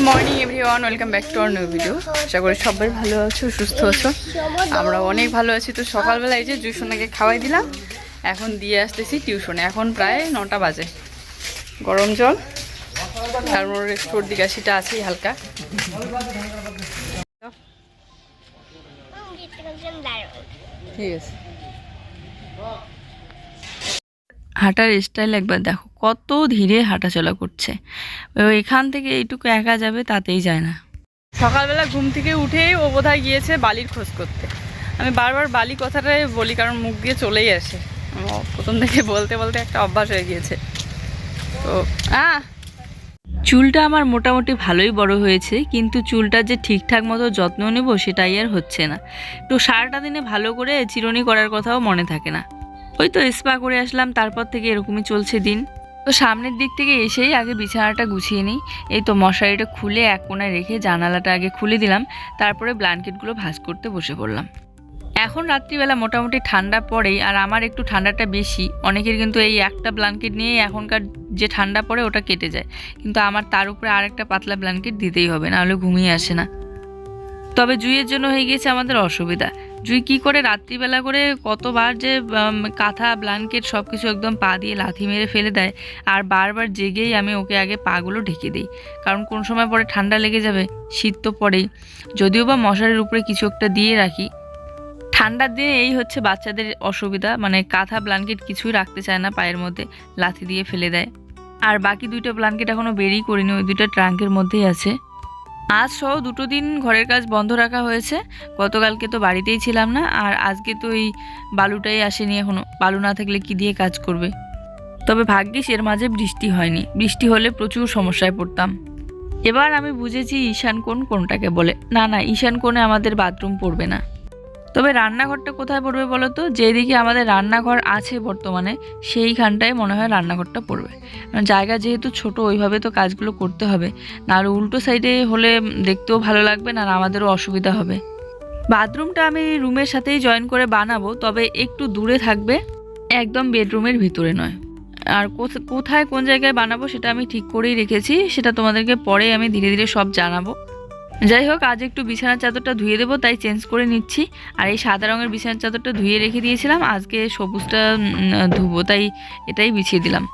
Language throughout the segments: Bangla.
Good morning everyone welcome back to our new video আশা করি সবাই ভালো আছো সুস্থ আছো। আমরা অনেক ভালো আছি। তো সকালবেলা এই যে জুসোনাকে খাওয়াই দিলাম। এখন দিয়ে আসতেছি টিউশনে। এখন প্রায় নটা বাজে। গরম জল। তারপর সর্দি কাশিটা আছেই হালকা। ঠিক আছে। হাঁটার স্টাইল একবার দেখো কত ধীরে হাঁটাচলা করছে। এখান থেকে এইটুকু একা যাবে তাতেই যায় না। সকালবেলা ঘুম থেকে উঠেই ও বোধহয় গিয়েছে বালির খোঁজ করতে। আমি বারবার বালি কথাটাই বলি কারণ মুখ দিয়ে চলেই আসে। প্রথম থেকে বলতে বলতে একটা অভ্যাস হয়ে গিয়েছে। তো আহ! চুলটা আমার মোটামুটি ভালোই বড় হয়েছে কিন্তু চুলটা যে ঠিকঠাক মতো যত্ন নেব সেটাই আর হচ্ছে না। তো সারাটা দিনে ভালো করে চিরুনি করার কথাও মনে থাকে না। ওই তো স্পা করে আসলাম, তারপর থেকে এরকমই চলছে দিন। তো সামনের দিক থেকে এসেই আগে বিছানাটা গুছিয়ে নিই। এই তো মশারিটা খুলে এক কোনায় রেখে জানালাটা আগে খুলে দিলাম, তারপরে ব্ল্যাঙ্কেটগুলো ভাঁজ করতে বসে পড়লাম। এখন রাত্রিবেলা মোটামুটি ঠান্ডা পড়েই, আর আমার একটু ঠান্ডাটা বেশি। অনেকের কিন্তু এই একটা ব্ল্যাঙ্কেট নিয়েই এখনকার যে ঠান্ডা পড়ে ওটা কেটে যায়। কিন্তু আমার তার উপরে আর একটা পাতলা ব্ল্যাঙ্কেট দিতেই হবে, নাহলে ঘুমিয়ে আসে না। তবে জুইয়ের জন্য হয়ে গিয়েছে আমাদের অসুবিধা। জুই কি করে রাত্রিবেলা করে কতবার যে কাঁথা ব্ল্যাঙ্কেট সব কিছু একদম পা দিয়ে লাথি মেরে ফেলে দেয়, আর বারবার জেগেই আমি ওকে আগে পাগুলো ঢেকে দিই। কারণ কোন সময় পরে ঠান্ডা লেগে যাবে, শীত তো পড়েই। যদিও বা মশারির উপরে কিছু একটা দিয়ে রাখি। ঠান্ডার দিনে এই হচ্ছে বাচ্চাদের অসুবিধা মানে কাঁথা ব্ল্যাঙ্কেট কিছুই রাখতে চায় না পায়ের মধ্যে, লাথি দিয়ে ফেলে দেয়। আর বাকি দুইটা ব্ল্যাঙ্কেট এখনও বেরিয়ে করিনি, ওই দুটো ট্রাঙ্কের মধ্যেই আছে। আজ সহ দুটো দিন ঘরের কাজ বন্ধ রাখা হয়েছে। গতকালকে তো বাড়িতেই ছিলাম না, আর আজকে তো এই বালুটাই আসেনি এখনও বালু না থাকলে কি দিয়ে কাজ করবে? তবে ভাগ্যিস এর মাঝে বৃষ্টি হয়নি। বৃষ্টি হলে প্রচুর সমস্যায় পড়তাম। এবার আমি বুঝেছি ঈশান কোণ কোনটাকে বলে। না না, ঈশান কোণে আমাদের বাথরুম পড়বে না। তবে রান্নাঘরটা কোথায় পড়বে বলো তো? যেদিকে আমাদের রান্নাঘর আছে বর্তমানে, সেইখানটায় মনে হয় রান্নাঘরটা পড়বে। জায়গা যেহেতু ছোট, ওইভাবে তো কাজগুলো করতে হবে। না আর উল্টো সাইডে হলে দেখতেও ভালো লাগবে না আমাদেরও অসুবিধা হবে। বাথরুমটা আমি রুমের সাথেই জয়েন করে বানাবো, তবে একটু দূরে থাকবে, একদম বেডরুমের ভিতরে নয়। আর কোথ- কোথায় কোন জায়গায় বানাবো সেটা আমি ঠিক করেই রেখেছি, সেটা তোমাদেরকে পরে আমি ধীরে ধীরে সব জানাব। যাই হোক আজ একটু বিছানার চাদরটা ধুয়ে দেবো, তাই চেঞ্জ করে নিচ্ছি। আর এই সাদা রঙের বিছানার চাদরটা ধুয়ে রেখে দিয়েছিলাম, আজকে সবুজটা ধুবো, তাই এটাই বিছিয়ে দিলাম।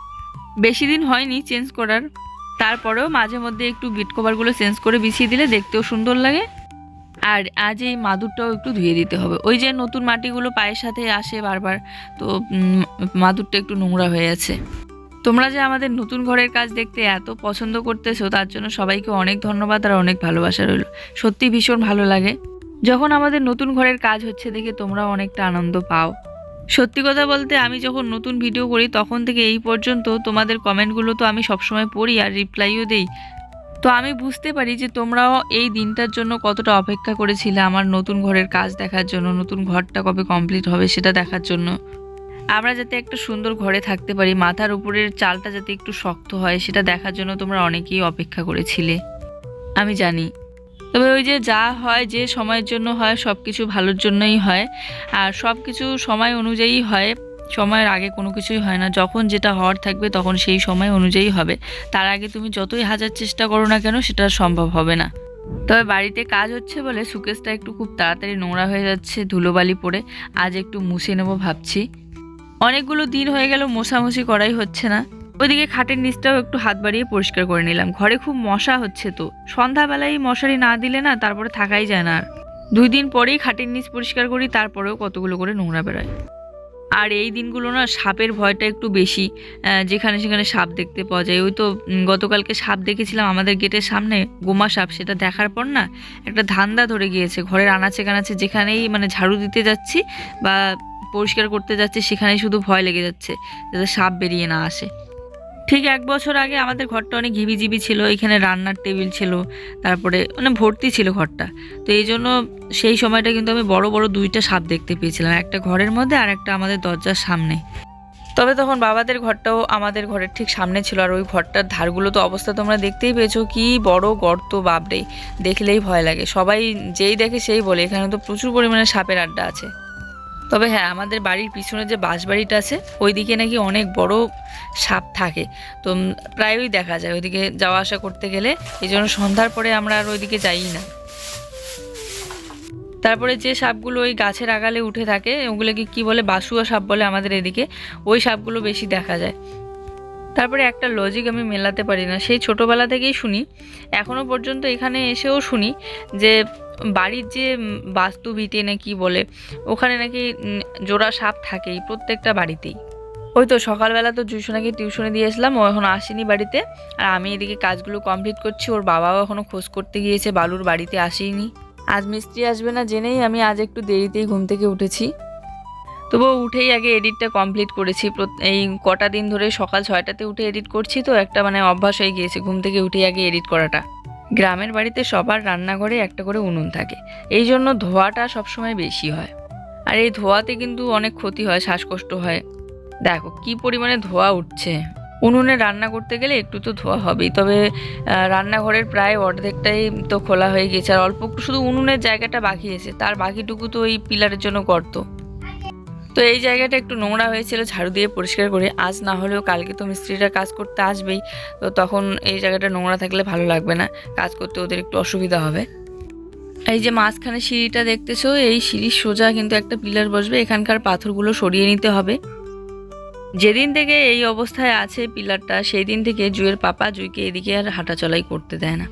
বেশি দিন হয়নি চেঞ্জ করার, তারপরেও মাঝে মধ্যে একটু বিট কভারগুলো চেঞ্জ করে বিছিয়ে দিলে দেখতেও সুন্দর লাগে। আর আজ এই মাদুরটাও একটু ধুয়ে দিতে হবে। ওই যে নতুন মাটিগুলো পায়ের সাথে আসে বারবার, তো মাদুরটা একটু নোংরা হয়ে আছে। তোমরা যে আমাদের নতুন ঘরের কাজ দেখতে এত পছন্দ করতেছো, তার জন্য সবাইকে অনেক ধন্যবাদ আর অনেক ভালোবাসা রইল। সত্যি ভীষণ ভালো লাগে। যখন আমাদের নতুন ঘরের কাজ হচ্ছে দেখে তোমরাও অনেকটা আনন্দ পাও। সত্যি কথা বলতে আমি যখন নতুন ভিডিও করি, তখন থেকে এই পর্যন্ত তোমাদের কমেন্টগুলো তো আমি সবসময় পড়ি আর রিপ্লাইও দেই। তো আমি বুঝতে পারি যে তোমরাও এই দিনটার জন্য কতটা অপেক্ষা করেছিলে আমার নতুন ঘরের কাজ দেখার জন্য, নতুন ঘরটা কবে কমপ্লিট হবে সেটা দেখার জন্য। আমরা যাতে একটা সুন্দর ঘরে থাকতে পারি, মাথার উপরের চালটা যাতে একটু শক্ত হয়, সেটা দেখার জন্য তোমরা অনেকেই অপেক্ষা করেছিলে। আমি জানি। তবে ওই যে যা হয়, যে সময়ের জন্য হয় সব কিছু ভালোর জন্যই হয়। আর সব কিছু সময় অনুযায়ী হয়, সময়ের আগে কোনো কিছুই হয় না। যখন যেটা হওয়ার থাকবে, তখন সেই সময় অনুযায়ী হবে। তার আগে তুমি যতই হাজার চেষ্টা করো না কেন, সেটা সম্ভব হবে না। তবে বাড়িতে কাজ হচ্ছে বলে সুকেশটা একটু খুব তাড়াতাড়ি নোংরা হয়ে যাচ্ছে ধুলোবালি পড়ে। আজ একটু মুছে নেব ভাবছি। অনেকগুলো দিন হয়ে গেল মশামশি করাই হচ্ছে না। ওইদিকে খাটের নিচটাও একটু হাত বাড়িয়ে পরিষ্কার করে নিলাম। ঘরে খুব মশা হচ্ছে তো। সন্ধ্যাবেলায় মশারি না দিলে না তারপরে থাকাই যায় না আর। দুই দিন পরেই খাটের নিচ পরিষ্কার করি, তারপরেও কতগুলো করে নোংরা বেরোয়। আর এই দিনগুলো না সাপের ভয়টা একটু বেশি যেখানে সেখানে সাপ দেখতে পাওয়া যায়। ওই তো গতকালকে সাপ দেখেছিলাম আমাদের গেটের সামনে, গোমা সাপ, সেটা দেখার পর না একটা ধান্দা ধরে গিয়েছে। ঘরের আনাচে কানাচে যেখানেই মানে ঝাড়ু দিতে যাচ্ছি বা পরিষ্কার করতে যাচ্ছি, সেখানেই শুধু ভয় লেগে যাচ্ছে, যাতে সাপ বেরিয়ে না আসে। ঠিক এক বছর আগে আমাদের ঘরটা অনেক ঘিবিজিবি ছিল, এখানে রান্নার টেবিল ছিল, তারপরে মানে ভর্তি ছিল ঘরটা। তো এই জন্য সেই সময়টা কিন্তু আমি বড় বড় দুইটা সাপ দেখতে পেয়েছিলাম, একটা ঘরের মধ্যে আর একটা আমাদের দরজার সামনে। তবে তখন বাবাদের ঘরটাও আমাদের ঘরের ঠিক সামনে ছিল, আর ওই ঘরটার ধারগুলো তো অবস্থা তোমরা দেখতেই পেয়েছ, কি বড় গর্ত, বাপরে! দেখলেই ভয় লাগে। সবাই যেই দেখে সেই বলে, এখানে তো প্রচুর পরিমাণে সাপের আড্ডা আছে। তবে হ্যাঁ আমাদের বাড়ির পিছনে যে বাঁশবাড়িটা আছে, ওইদিকে নাকি অনেক বড় সাপ থাকে। তো প্রায়ই দেখা যায় ওইদিকে যাওয়া আসা করতে গেলে। এই জন্য সন্ধ্যার পরে আমরা আর ওইদিকে যাই না। তারপরে যে সাপগুলো ওই গাছের আগালে উঠে থাকে, ওগুলোকে কি বলে, বাসুয়া সাপ বলে আমাদের এদিকে, ওই সাপগুলো বেশি দেখা যায়। তারপরে একটা লজিক আমি মেলাতে পারি না, সেই ছোটোবেলা থেকেই শুনি। এখনও পর্যন্ত এখানে এসেও শুনি যে বাড়ির যে বাস্তু ভিটে না বলে, ওখানে নাকি জোড়া সাপ থাকেই প্রত্যেকটা বাড়িতেই। ওই তো সকালবেলা তো জুসোনাকে টিউশনে দিয়ে দিয়েছিলাম ও এখন আসেনি বাড়িতে, আর আমি এদিকে কাজগুলো কমপ্লিট করছি, ওর বাবাও এখনও খোঁজ করতে গিয়েছে, বালুর বাড়িতে আসেইনি। আজ মিস্ত্রি আসবে না জেনেই আমি আজ একটু দেরিতেই ঘুম থেকে উঠেছি। তবুও উঠেই আগে এডিটটা কমপ্লিট করেছি এই কটা দিন ধরে সকাল ছয়টাতে উঠে এডিট করছি তো, একটা মানে অভ্যাস হয়ে গিয়েছে, ঘুম থেকে উঠেই আগে এডিট করাটা। গ্রামের বাড়িতে সবার রান্নাঘরে একটা করে উনুন থাকে। এই জন্য ধোয়াটা সবসময় বেশি হয়। আর এই ধোয়াতে কিন্তু অনেক ক্ষতি হয়, শ্বাসকষ্ট হয়। দেখো, কি পরিমাণে ধোয়া উঠছে। উনুনে রান্না করতে গেলে একটু তো ধোয়া হবেই, তবে রান্নাঘরের প্রায় অর্ধেকটাই তো খোলা হয়ে গেছে। আর অল্প শুধু উনুনের জায়গাটা বাকি আছে, তার বাকিটুকু তো ওই পিলারের জন্য গর্ত। তো এই জায়গাটা একটু নোংরা হয়েছিল, ঝাড়ু দিয়ে পরিষ্কার করে। আজ না হলেও কালকে তো মিস্ত্রিরা কাজ করতে আসবেই, তো তখন এই জায়গাটা নোংরা থাকলে ভালো লাগবে না। কাজ করতে ওদের একটু অসুবিধা হবে। এই যে মাঝখানে সিঁড়িটা দেখতেছো, এই সিঁড়ির সোজা কিন্তু একটা পিলার বসবে, এখানকার পাথরগুলো সরিয়ে নিতে হবে। যেদিন থেকে এই অবস্থায় আছে পিলারটা সেই দিন থেকে জুয়ের পাপা জুইকে এদিকে আর হাঁটাচলাই করতে দেয় না।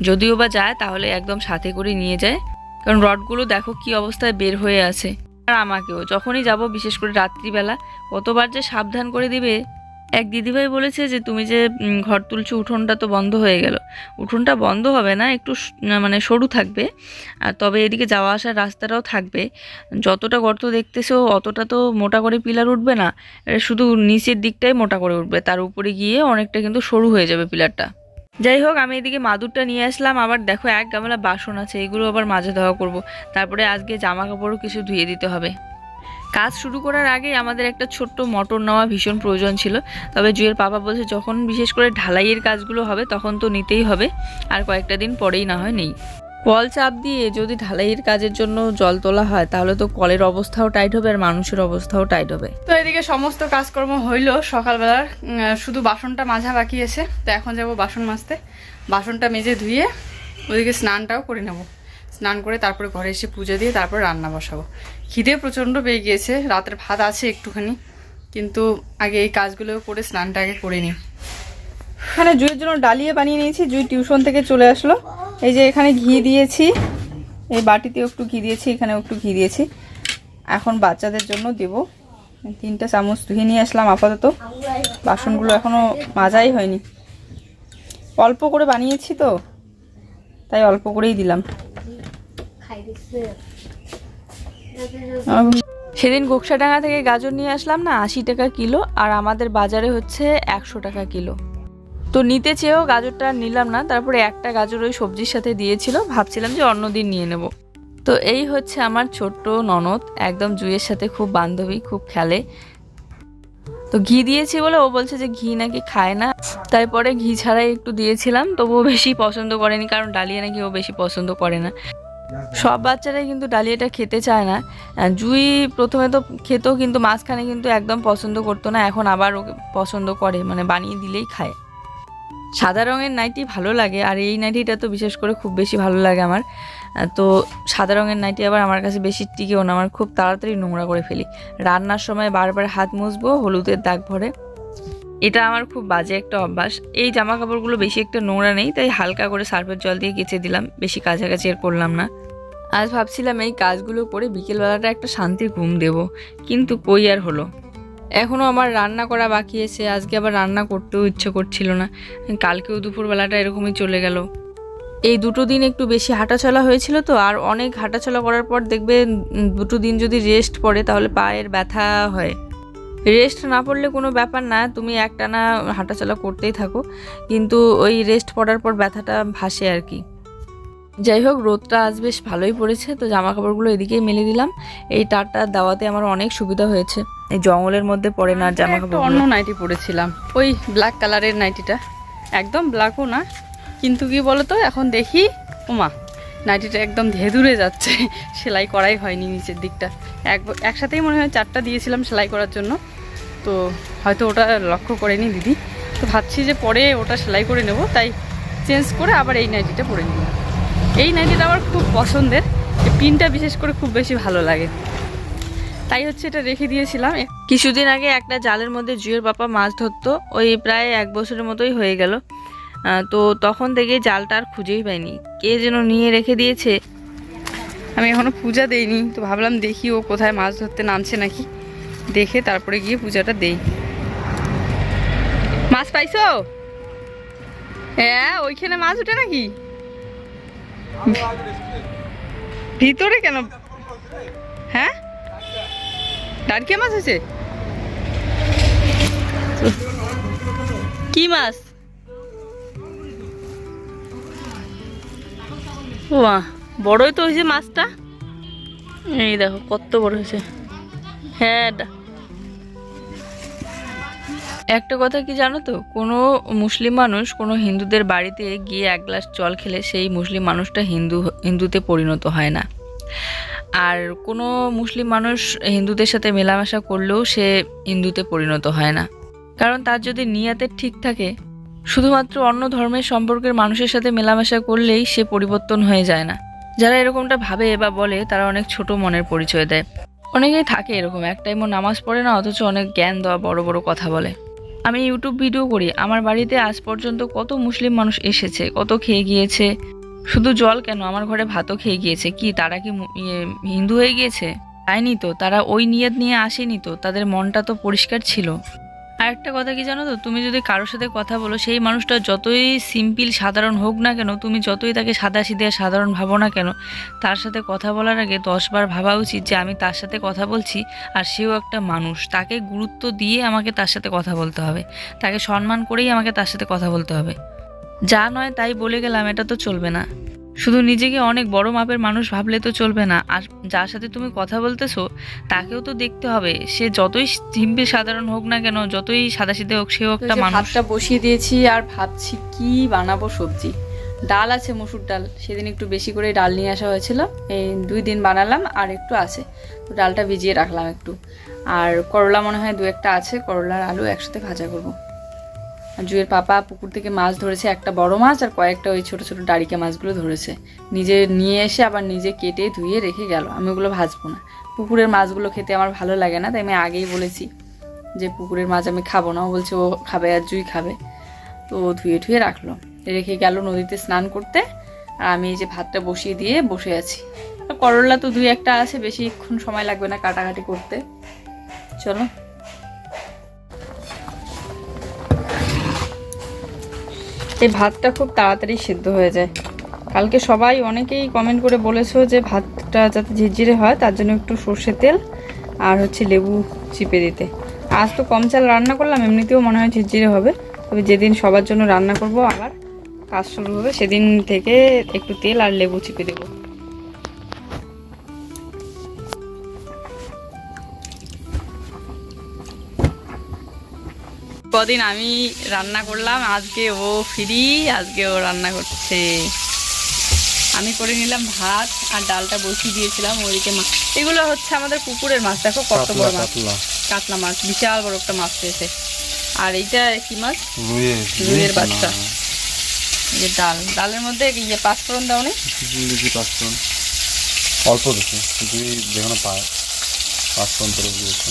যদিও বা যায়, তাহলে একদম সাথে করে নিয়ে যায়। কারণ রডগুলো দেখো কি অবস্থায় বের হয়ে আছে। আর আমাকেও। যখনই যাব, বিশেষ করে রাত্রিবেলা, কতবার যে সাবধান করে দিবে, এক দিদিভাই বলেছে যে, তুমি যে ঘর তুলছো, উঠোনটা তো বন্ধ হয়ে গেল। উঠোনটা বন্ধ হবে না, একটু মানে সরু থাকবে। আর তবে এদিকে যাওয়া আসার রাস্তাটাও থাকবে। যতটা গর্ত দেখতেছো, অতটা তো মোটা করে পিলার উঠবে না। শুধু নিচের দিকটাই মোটা করে উঠবে। তার উপরে গিয়ে অনেকটা কিন্তু সরু হয়ে যাবে পিলারটা। যাই হোক আমি এদিকে মাদুরটা নিয়ে আসলাম। আবার দেখো, এক গামলা বাসন আছে, এগুলো আবার মাঝে ধোয়া করব। তারপরে আজকে জামা কাপড়ও কিছু ধুয়ে দিতে হবে। কাজ শুরু করার আগে আমাদের একটা ছোট্ট মটর নেওয়া ভীষণ প্রয়োজন ছিল। তবে জুয়ের পাপা বলছে, যখন বিশেষ করে ঢালাইয়ের কাজগুলো হবে, তখন তো নিতেই হবে। আর কয়েকটা দিন পরেই না হয় নেই। কল চাপ দিয়ে যদি ঢালাইয়ের কাজের জন্য জল তোলা হয় তাহলে তো কলের অবস্থাও টাইট হবে আর মানুষের অবস্থাও টাইট হবে। তো এদিকে সমস্ত কাজকর্ম হইল সকালবেলার শুধু বাসনটা মাজা বাকি আছে। তো এখন যাব বাসন মাজতে। বাসনটা মেজে ধুয়ে ওদিকে স্নানটাও করে নেব। স্নান করে তারপরে ঘরে এসে পুজো দিয়ে তারপর রান্না বসাবো। খিদে প্রচণ্ড পেয়ে গিয়েছে রাতের ভাত আছে একটুখানি কিন্তু আগে এই কাজগুলো করে স্নানটা আগে করে নিই। এখানে জুইয়ের জন্য ডালিয়ে বানিয়ে নিয়েছি জুই টিউশন থেকে চলে আসলো। এই যে এখানে ঘি দিয়েছি। এই বাটিতেও একটু ঘি দিয়েছি, এখানেও একটু ঘি দিয়েছি। এখন বাচ্চাদের জন্য দেব। তিনটা চামচ ধুয়ে নিয়ে আসলাম আপাতত। বাসনগুলো এখনও মাজাই হয়নি। অল্প করে বানিয়েছি তো, তাই অল্প করেই দিলাম। সেদিন গোকসাডাঙ্গা থেকে গাজর নিয়ে আসলাম না, আশি টাকা কিলো, আর আমাদের বাজারে হচ্ছে একশো টাকা কিলো। তো নিতে চেয়েও গাজরটা নিলাম না, তারপরে একটা গাজর ওই সবজির সাথে দিয়েছিল, ভাবছিলাম যে অন্য দিন নিয়ে নেব। তো এই হচ্ছে আমার ছোট্ট ননদ, একদম জুইয়ের সাথে খুব বান্ধবী, খুব খেলে। তো ঘি দিয়েছি বলে ও বলছে যে ঘি নাকি খায় না তাই পরে ঘি ছাড়াই একটু দিয়েছিলাম, তবুও বেশি পছন্দ করেনি, কারণ ডালিয়া নাকি ও বেশি পছন্দ করে না। সব বাচ্চারাই কিন্তু ডালিয়াটা খেতে চায় না। জুই প্রথমে তো খেতো, কিন্তু মাঝখানে কিন্তু একদম পছন্দ করতো না, এখন আবার ওকে পছন্দ করে মানে বানিয়ে দিলেই খায়। সাদা রঙের নাইটি ভালো লাগে, আর এই নাইটিটা তো বিশেষ করে খুব বেশি ভালো লাগে আমার। তো সাদা রঙের নাইটি আবার আমার কাছে বেশি টিকেও না, আমার খুব তাড়াতাড়ি নোংরা করে ফেলি। রান্নার সময় বারবার হাত মুছবো, হলুদের দাগ ভরে। এটা আমার খুব বাজে একটা অভ্যাস। এই জামা কাপড়গুলো বেশি একটা নোংরা নেই, তাই হালকা করে সার্ফের জল দিয়ে কেচে দিলাম, বেশি কাছাকাছি আর করলাম না। আজ ভাবছিলাম এই কাজগুলো করে বিকেলবেলাটা একটা শান্তির ঘুম দেব, কিন্তু কই আর হলো? এখনও আমার রান্না করা বাকি আছে। আজকে আবার রান্না করতেও ইচ্ছে করছিল না। কালকেও দুপুরবেলাটা এরকমই চলে গেল। এই দুটো দিন একটু বেশি হাঁটাচলা হয়েছিল তো, আর অনেক হাঁটাচলা করার পর দেখবে দুটো দিন যদি রেস্ট পড়ে তাহলে পায়ের ব্যথা হয়। রেস্ট না পড়লে কোনো ব্যাপার না, তুমি একটানা হাঁটাচলা করতেই থাকো। কিন্তু ওই রেস্ট পড়ার পর ব্যথাটা ভাসে আর কি। যাই হোক, রোদটা আজ বেশ ভালোই পড়েছে, তো জামা কাপড়গুলো এদিকেই মেলে দিলাম। এই তারটা দেওয়াতে আমার অনেক সুবিধা হয়েছে। এই জঙ্গলের মধ্যে পড়ে না জামা কাপড় অন্য নাইটি পরেছিলাম ওই ব্ল্যাক কালারের নাইটিটা একদম ব্ল্যাকও না কিন্তু কি বলতো এখন দেখি ওমা নাইটিটা একদম ধেদুরে যাচ্ছে। সেলাই করাই হয়নি নিচের দিকটা। এক একসাথেই মনে হয় চারটা দিয়েছিলাম সেলাই করার জন্য। তো হয়তো ওটা লক্ষ্য করেনি দিদি। তো ভাবছি যে পরে ওটা সেলাই করে নেব তাই চেঞ্জ করে আবার এই নাইটিটা পরে নিলাম। এই নাইটিটা আমার খুব পছন্দের। পিনটা বিশেষ করে খুব বেশি ভালো লাগে। তাই হচ্ছে এটা রেখে দিয়েছিলাম। কিছুদিন আগে একটা জালের মধ্যে জুয়ের পাপা মাছ ধরতো, ওই প্রায় এক বছরের মতোই হয়ে গেল। তো তখন থেকে জালটা আর খুঁজেই পাইনি। কে যেন নিয়ে রেখে দিয়েছে। আমি এখনও পূজা দেইনি, তো ভাবলাম দেখি ও কোথায় মাছ ধরতে নামছে নাকি। দেখে তারপরে গিয়ে পূজাটা দেই। মাছ পাইছো? হ্যাঁ ওইখানে মাছ ওঠে নাকি? ভিতরে কেন? হ্যাঁ? ডারকিয়া মাছ আছে কি মাছ? বাহ বড়ই তো হয়েছে মাছটা। এই দেখো, কত বড় হয়েছে। হ্যাঁ একটা কথা কি জানো তো? কোনো মুসলিম মানুষ কোনো হিন্দুদের বাড়িতে গিয়ে এক গ্লাস জল খেলে সেই মুসলিম মানুষটা হিন্দু, হিন্দুতে পরিণত হয় না। আর কোনো মুসলিম মানুষ হিন্দুদের সাথে মেলামেশা করলেও সে হিন্দুতে পরিণত হয় না। কারণ তার যদি নিয়াতের ঠিক থাকে, শুধুমাত্র অন্য ধর্মের সম্পর্কের মানুষের সাথে মেলামেশা করলেই সে পরিবর্তন হয়ে যায় না। যারা এরকমটা ভাবে বা বলে, তারা অনেক ছোট মনের পরিচয় দেয়। অনেকেই থাকে এরকম এক টাইমও নামাজ পড়ে না, অথচ অনেক জ্ঞান দেওয়া বড় বড় কথা বলে। আমি ইউটিউব ভিডিও করি। আমার বাড়িতে আজ পর্যন্ত কত মুসলিম মানুষ এসেছে, কত খেয়ে গিয়েছে শুধু জল কেন? আমার ঘরে ভাতও খেয়ে গিয়েছে। কি তারা কি ইয়ে, হিন্দু হয়ে গিয়েছে? তাইনি তো তারা ওই নিয়ত নিয়ে আসেনি তো তাদের মনটা তো পরিষ্কার ছিল। আর একটা কথা কি জানো তো তুমি যদি কারোর সাথে কথা বলো সেই মানুষটা যতই সিম্পল সাধারণ হোক না কেন তুমি যতই তাকে সাদা সিধে সাধারণ ভাবো না কেন তার সাথে কথা বলার আগে দশবার ভাবা উচিত যে আমি তার সাথে কথা বলছি আর সেও একটা মানুষ। তাকে গুরুত্ব দিয়ে আমাকে তার সাথে কথা বলতে হবে। তাকে সম্মান করেই আমাকে তার সাথে কথা বলতে হবে। যা নয় তাই বলে গেলাম এটা তো চলবে না। শুধু নিজেকে অনেক বড় মাপের মানুষ ভাবলে তো চলবে না আর যার সাথে তুমি কথা বলতেছো তাকেও তো দেখতে হবে। সে যতই সিম্পল সাধারণ হোক না কেন যতই সাদাসিধে হোক সেও একটা মানুষ। ভাতটা বসিয়ে দিয়েছি আর ভাবছি কি বানাবো সবজি। ডাল আছে মসুর ডাল। সেদিন একটু বেশি করে ডাল নিয়ে আসা হয়েছিল। এই দুই দিন বানালাম আর একটু আছে। তো ডালটা ভিজিয়ে রাখলাম একটু। আর করলা মনে হয় দু একটা আছে করলার আলু একসাথে ভাজা করব। জুয়ের পাপা পুকুর থেকে মাছ ধরেছে একটা বড় মাছ আর কয়েকটা ওই ছোট ছোট ডারিকা মাছগুলো ধরেছে। নিজে নিয়ে এসে আবার নিজে কেটে ধুয়ে রেখে গেল। আমি ওগুলো ভাজবো না। পুকুরের মাছগুলো খেতে আমার ভালো লাগে না, তাই আমি আগেই বলেছি যে পুকুরের মাছ আমি খাব না। ও বলছে, ও খাবে আর জুই খাবে। তো ও ধুয়ে ধুয়ে রাখল। রেখে গেল নদীতে স্নান করতে। আর আমি এই যে ভাতটা বসিয়ে দিয়ে বসে আছি। করলা তো দুই একটা আছে, বেশিক্ষণ সময় লাগবে না কাটাকাটি করতে। চলো। এই ভাতটা খুব তাড়াতাড়ি সিদ্ধ হয়ে যায়। কালকে সবাই অনেকেই কমেন্ট করে বলেছ যে ভাতটা যাতে ঝিরঝিরে হয়, তার জন্য একটু সর্ষের তেল আর হচ্ছে লেবু চিপে দিতে। আজ তো কম চাল রান্না করলাম, এমনিতেও মনে হয় ঝিরঝিরে হবে। তবে যেদিন সবার জন্য রান্না করব, আবার কাজ শুরু হবে, সেদিন থেকে একটু তেল আর লেবু চিপে দেবো। কদিন আমি রান্না করলাম আজকে ও ফ্রি আজকে ও রান্না করছে। আমি করে নিলাম ভাত আর ডালটা বসিয়ে দিয়েছিলাম ওইদিকে মাছ এগুলো হচ্ছে আমাদের পুকুরের মাছ দেখো কত বড় মাছ। কাতলা। মাছ বিশাল বড় একটা মাছ পেয়েছে আর এইটা কি মাছ? রুইয়ে রুইয়ের বাচ্চা। যে ডাল। ডালের মধ্যে ইয়ে পাঁচফোড়ন দাও নি? পাঁচফোড়ন। অল্প যেখানে পায়। পাঁচফোড়ন করে দিয়েছি।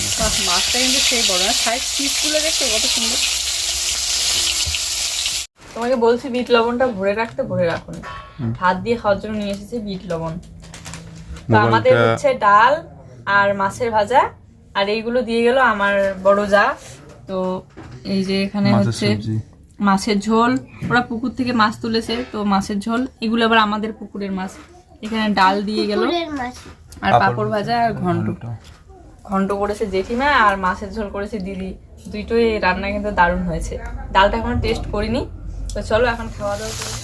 মাছটা কিন্তু সেই বড় না সাইজ পিসগুলো দেখতে কত সুন্দর। তোমাকে বলছি বিট লবণটা ভরে রাখতে ভরে রাখুন। ভাত দিয়ে খাওয়ার জন্য নিয়ে এসেছে বিট লবণ। তো আমাদের হচ্ছে ডাল আর মাছের ভাজা আর এইগুলো দিয়ে গেল আমার বড় যা। তো এই যে এখানে হচ্ছে মাছের ঝোল। ওরা পুকুর থেকে মাছ তুলেছে তো মাছের ঝোল। এগুলো আবার আমাদের পুকুরের মাছ। এখানে ডাল দিয়ে গেল। আর পাঁপড় ভাজা আর ঘন্ট। ঘন্ট করেছে জেঠিমা আর মাছের ঝোল করেছে দিদি। দুইটোই রান্না কিন্তু দারুণ হয়েছে। ডালটা এখনও টেস্ট করিনি। তো চলো এখন খাওয়া দাওয়া করি।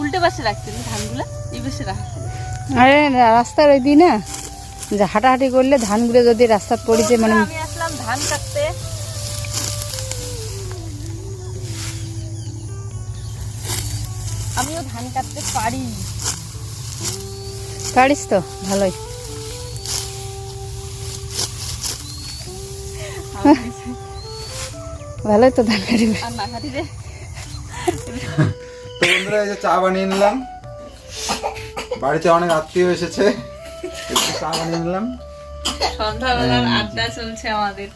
উল্টে পাশে রাখতেন ধানগুলো এই পাশে রাখা আরে রাস্তার ওই দিই না? যে হাঁটাহাঁটি করলে ধানগুলো যদি রাস্তাত পড়েছে মানে আমি আসলাম ধান কাটতে। আমিও ধান কাটতে পারি। পারিস তো? ভালোই। ভালোই তো ধান কাটিবে। তো বন্ধুরা এই যে চা বানিয়ে নিলাম। বাড়িতে অনেক আত্মীয় এসেছে। একটু চা বানিয়ে নিলাম। সন্ধ্যাবেলার আড্ডা চলছে আমাদের।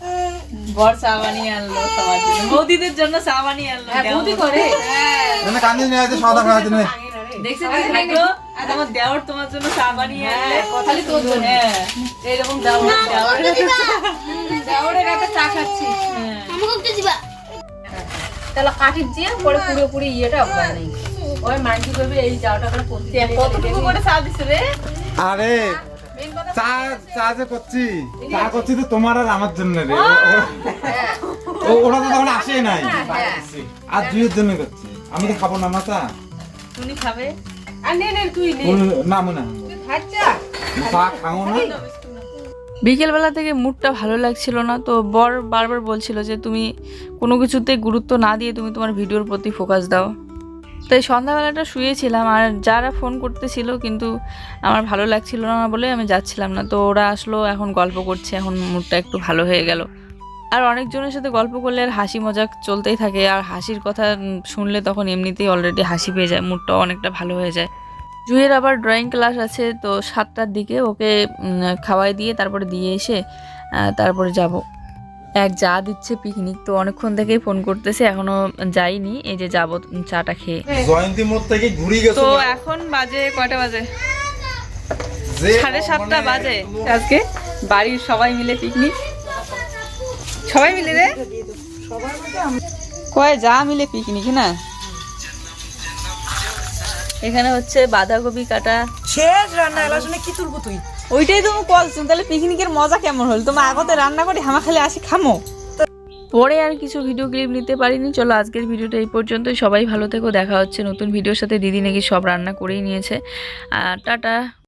বর চা বানিয়ে আনলো সবার জন্য। বৌদিদের জন্য চা বানিয়ে আনলো বৌদি করে। না কান্দি নিয়ে আছে সাদা খাওয়া দিনে দেখছি তুমি আমার দেওর তোমার জন্য চা বানিয়ে আনলে। খালি তোর জন্য। হ্যাঁ। এইরকম দেওর দেওরের কাছে চা খাচ্ছি। হ্যাঁ। তাহলে কাঠির দিয়ে পরে পুরোপুরি ইয়েটা হয় নাই। ওই মাইন্ডি করবে এই যাওয়াটা করে কতটুকু করে চা দিছে রে? আরে চা চা যে করছি চা করছি তো তোমার আর আমার জন্য রে। ও ওরা তো তখন আসেই নাই। আর দুইয়ের জন্য করছি। আমি তো খাব না না চা। তুমি খাবে? আর নে নে তুই নে। না মনে চা। খাও না। বিকেলবেলা থেকে মুডটা ভালো লাগছিল না তো বর বারবার বলছিল যে তুমি কোনো কিছুতে গুরুত্ব না দিয়ে তুমি তোমার ভিডিওর প্রতি ফোকাস দাও। তাই সন্ধ্যাবেলাটা শুয়েছিলাম আর যারা ফোন করতেছিল কিন্তু আমার ভালো লাগছিল না বলে আমি যাচ্ছিলাম না। তো ওরা আসলো, এখন গল্প করছে, এখন মুডটা একটু ভালো হয়ে গেল। আর অনেকজনের সাথে গল্প করলে আর হাসি মজাক চলতেই থাকে আর হাসির কথা শুনলে তখন এমনিতেই অলরেডি হাসি পেয়ে যায় মুডটাও অনেকটা ভালো হয়ে যায়। জুয়ের আবার ড্রয়িং ক্লাস আছে, তো সাতটার দিকে ওকে খাওয়াই দিয়ে তারপরে দিয়ে এসে তারপরে যাব। এক যা দিচ্ছে পিকনিক তো অনেকক্ষণ থেকেই ফোন করতেছে এখনও যাইনি এই যে যাব চাটা খেয়ে। জয়ন্তী মোড় থেকে ঘুরি গেছো তো এখন বাজে কয়টা বাজে? সাড়ে সাতটা মানে বাজে আজকে বাড়ির সবাই মিলে পিকনিক। সবাই মিলে রে? কয় যা মিলে পিকনিক না? এখানে হচ্ছে বাঁধাকপি কাটা। শেষ রান্না এলার কি তুলবো তুই? ওইটাই তুমি বলছো তাহলে পিকনিকের মজা কেমন হল? তোমার আগতে রান্না করে হামা খালি আসি, খামো? পরে আর কিছু ভিডিও ক্লিপ নিতে পারিনি। চলো আজকের ভিডিওটা এই পর্যন্ত সবাই ভালো থেকো। দেখা হচ্ছে নতুন ভিডিওর সাথে। দিদি নাকি সব রান্না করেই নিয়েছে। আর টাটা।